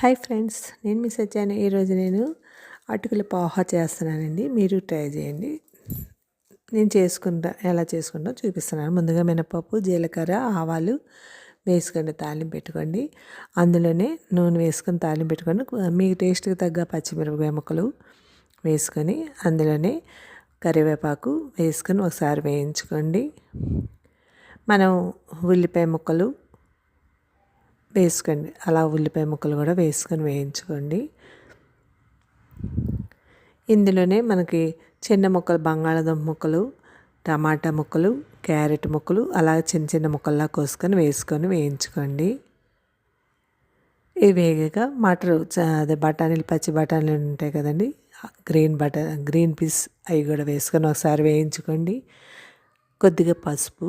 Hi friends నేను miss వచ్చాను ఈరోజు నేను అటుకుల పోహా చేస్తున్నానండి. మీరు ట్రై చేయండి. నేను చేసుకుంటా ఎలా చేసుకుంటా చూపిస్తున్నాను. ముందుగా మినపప్పు జీలకర్ర ఆవాలు వేసుకొని తాలింపు పెట్టుకోండి. అందులోనే నూనె వేసుకొని తాలింపు పెట్టుకోండి మీకు టేస్ట్కి తగ్గ పచ్చిమిరపకాయ ముక్కలు వేసుకొని అందులోనే కరివేపాకు వేసుకొని ఒకసారి వేయించుకోండి. మనం ఉల్లిపాయ ముక్కలు వేసుకోండి. అలా ఉల్లిపాయ ముక్కలు కూడా వేసుకొని వేయించుకోండి. ఇందులోనే మనకి చిన్న ముక్కలు బంగాళాదుంప ముక్కలు టమాటా ముక్కలు క్యారెట్ ముక్కలు అలా చిన్న చిన్న ముక్కల్లా కోసుకొని వేసుకొని వేయించుకోండి. ఇవి వేగాక మటర్ అదే బఠానీలు పచ్చి బఠానీలు ఉంటాయి కదండి గ్రీన్ బటా గ్రీన్ పీస్ అవి కూడా వేసుకొని ఒకసారి వేయించుకోండి. కొద్దిగా పసుపు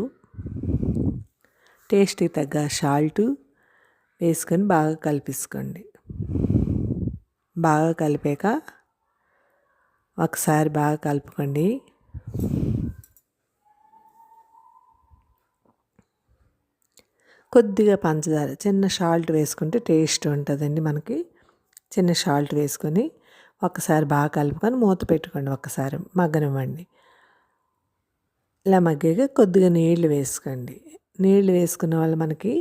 టేస్ట్కి తగ్గ సాల్టు వేసుకొని బాగా కలిపేసుకోండి. బాగా కలిపాక ఒకసారి బాగా కలుపుకోండి. కొద్దిగా పంచదార చిన్న సాల్ట్ వేసుకుంటే టేస్ట్ ఉంటుందండి మనకి. చిన్న సాల్ట్ వేసుకొని ఒకసారి బాగా కలుపుకొని మూత పెట్టుకోండి ఒకసారి మగ్గనివ్వండి. ఇలా మగ్గాక కొద్దిగా నీళ్ళు వేసుకోండి. నీళ్ళు వేసుకున్న వాళ్ళు మనకి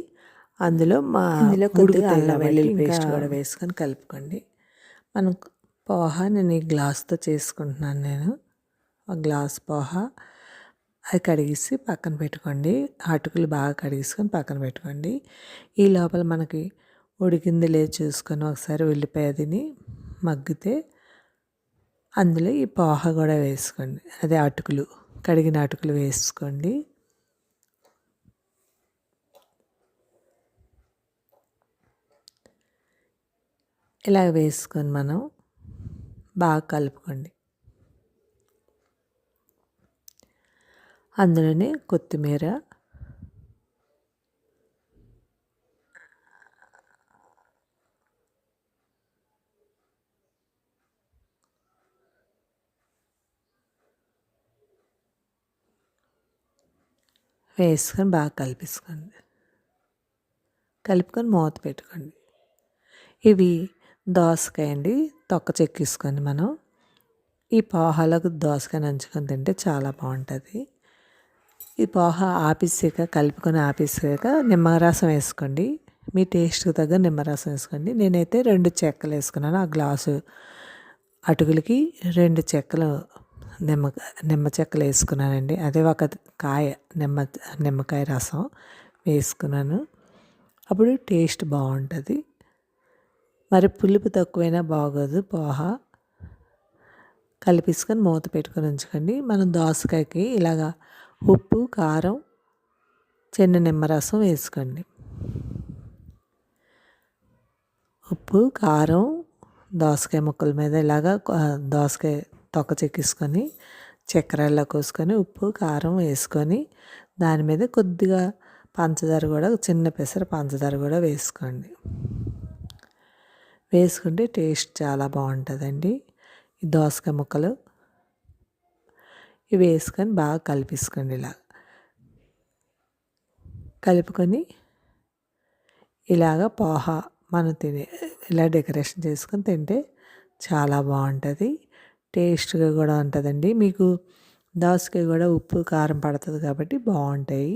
అందులో మా అందులో కొద్దిగా అల్లం వెల్లుల్లి పేస్ట్ కూడా వేసుకొని కలుపుకోండి. మనం పోహ నేను ఈ గ్లాస్తో చేసుకుంటున్నాను నేను. ఒక గ్లాస్ పోహ. అది కడిగిసి పక్కన పెట్టుకోండి. అటుకులు బాగా కడిగిసుకొని పక్కన పెట్టుకోండి. ఈ లోపల మనకి ఉడికింది లేదు చూసుకొని ఒకసారి ఉల్లిపాయ తిని మగ్గితే అందులో ఈ పోహ కూడా వేసుకోండి. అదే అటుకులు కడిగిన అటుకులు వేసుకోండి. ఇలా వేసుకొని మనం బాగా కలుపుకోండి. అందులోనే కొత్తిమీర వేసుకొని బాగా కలిపేసుకోండి. కలుపుకొని మూత పెట్టుకోండి. ఇవి దోసకాయ అండి. తొక్క చెక్కేసుకొని మనం. ఈ పోహాలకు దోసకాయ నంచుకొని తింటే చాలా బాగుంటుంది. ఈ పోహ ఆపేసాక కలుపుకొని ఆపేసాక నిమ్మరసం వేసుకోండి. మీ టేస్ట్కి తగ్గ నిమ్మరసం వేసుకోండి. నేనైతే రెండు చెక్కలు వేసుకున్నాను. ఆ గ్లాసు అటుకులకి రెండు చెక్కలు నిమ్మ నిమ్మ చెక్కలు వేసుకున్నానండి. అదే ఒక కాయ నిమ్మ నిమ్మకాయ రసం వేసుకున్నాను. అప్పుడు టేస్ట్ బాగుంటుంది. మరి పులుపు తక్కువైనా బాగోదు పోహ. కలిపేసుకొని మూత పెట్టుకొని ఉంచుకోండి. మనం దోసకాయకి ఇలాగా ఉప్పు కారం చిన్న నిమ్మరసం వేసుకోండి. ఉప్పు కారం దోసకాయ ముక్కల మీద ఇలాగా దోసకాయ తొక్క చెక్కిసుకొని చక్కెరలో కోసుకొని ఉప్పు కారం వేసుకొని దాని మీద కొద్దిగా పంచదార కూడా చిన్న పెసర పంచదార కూడా వేసుకోండి. వేసుకుంటే టేస్ట్ చాలా బాగుంటుందండి. ఈ దోసకాయ ముక్కలు ఇవి వేసుకొని బాగా కలిపేసుకోండి ఇలా. కలుపుకొని ఇలాగ పోహా మనం తినే ఇలా డెకరేషన్ చేసుకొని తింటే చాలా బాగుంటుంది. టేస్ట్గా కూడా ఉంటుందండి. మీకు దోసకాయ కూడా ఉప్పు కారం పడుతుంది కాబట్టి బాగుంటాయి.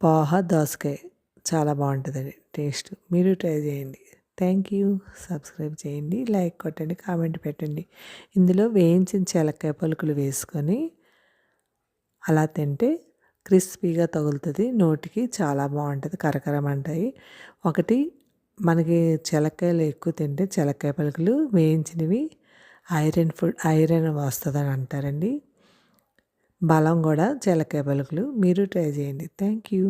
పోహా దోసకాయ చాలా బాగుంటుందండి. టేస్ట్ మీరు ట్రై చేయండి. Thank you. సబ్స్క్రైబ్ చేయండి లైక్ కొట్టండి కామెంట్ పెట్టండి. ఇందులో వేయించిన చెలక్కాయ పలుకులు వేసుకొని అలా తింటే క్రిస్పీగా తగులుతుంది నోటికి చాలా బాగుంటుంది కరకరమంటాయి ఒకటి మనకి చెలక్కాయలు ఎక్కువ తింటే చెలక్కాయ పలుకులు వేయించినవి ఐరన్ ఫుడ్ ఐరన్ వస్తుందని అంటారండి. బలం కూడా చెలక్కాయ పలుకులు. మీరు ట్రై చేయండి. Thank you.